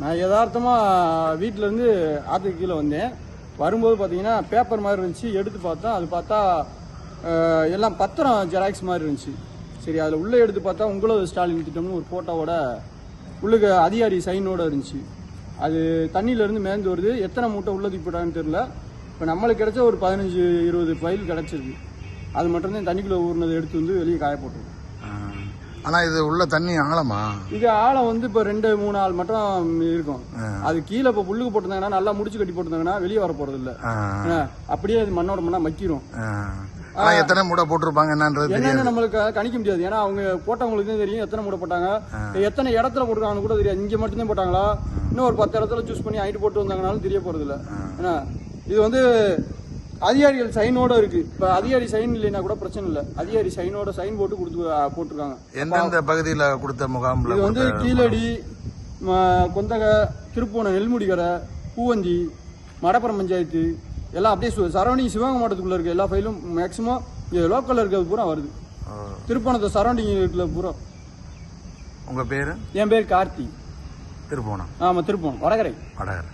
நான் யதார்த்தமாக வீட்டிலேருந்து ஆற்றுக்கு கீழே வந்தேன். வரும்போது பார்த்தீங்கன்னா பேப்பர் மாதிரி இருந்துச்சு. எடுத்து பார்த்தா அது பார்த்தா எல்லாம் பத்திரம் ஜெராக்ஸ் மாதிரி இருந்துச்சு. சரி அதில் உள்ளே எடுத்து பார்த்தா உங்களது ஸ்டாலின் திட்டம்னு ஒரு ஃபோட்டோவோட உள்ளுக்கு அதிகாரி சைனோட இருந்துச்சு. அது தண்ணியிலேருந்து மேந்து வருது. எத்தனை மூட்டை உள்ள தூக்கிட்டாங்கன்னு தெரில இப்போ நம்மளுக்கு கிடைச்ச ஒரு பதினஞ்சு இருபது பயில் கிடச்சிருக்கு. அது மட்டும்தான் தண்ணிக்குள்ளே ஊறினதை எடுத்து வந்து வெளியே காய போட்டுருக்கோம் ஆனா இது உள்ள தண்ணி ஆழமா? இது ஆழம் வந்து இப்போ ரெண்டு மூணு ஆள் மட்டும் இருக்கும். அது கீழே இப்போ புல்லுக்கு போட்டிருந்தாங்கன்னா நல்லா முடிச்சு கட்டி போட்டிருந்தாங்கன்னா வெளியே வர போறது இல்ல. அப்படியே அது மண்ணோட மண்ணா மக்கிரும். ஆனா எத்தனை மூட்டை போட்டிருப்பாங்க என்னன்றது என்னன்னு நம்மளுக்கு கணிக்க முடியாது. ஏன்னா அவங்க போட்டவங்களுக்கு தெரியும் எத்தனை மூட்டை போட்டாங்க. எத்தனை இடத்துல போட்டிருக்காங்கன்னு கூட தெரியாது. இங்க மட்டும்தான் போட்டாங்களா? இன்னும் ஒரு பத்து இடத்துல சூஸ் பண்ணி ஐட்டு போட்டு வந்தாங்கனாலும் தெரிய போறது இல்ல. ஏன்னா இது வந்து அதிகாரிகள் சைனோட இருக்கு. இப்ப அதிகாரி சைன் இல்லைன்னா கூட பிரச்சனை இல்ல. அதிகாரி சைனோட சைன் போட்டு கொடுத்து போட்டிருக்காங்க. எந்தெந்த பகுதியில கொடுத்த முகாம்ல இது வந்து கீழடி கொந்தகை திருப்பூணம் நெல்முடிகரை பூவந்தி மடப்புறம் பஞ்சாயத்து எல்லாம் அப்படியே சரௌண்டிங் சிவகங்கை மாவட்டத்துக்குள்ள இருக்க எல்லா ஃபைலும் மேக்ஸிமம் இங்கே லோக்கலில் இருக்கிறது பூரா வருது. திருப்பணத்தை சரௌண்டிங் இருக்கிற பூரா. உங்க பேரு? என் பேர் கார்த்தி. திருப்போணம் ஆமாம் திருப்பணம் வடகரை. வடகர்.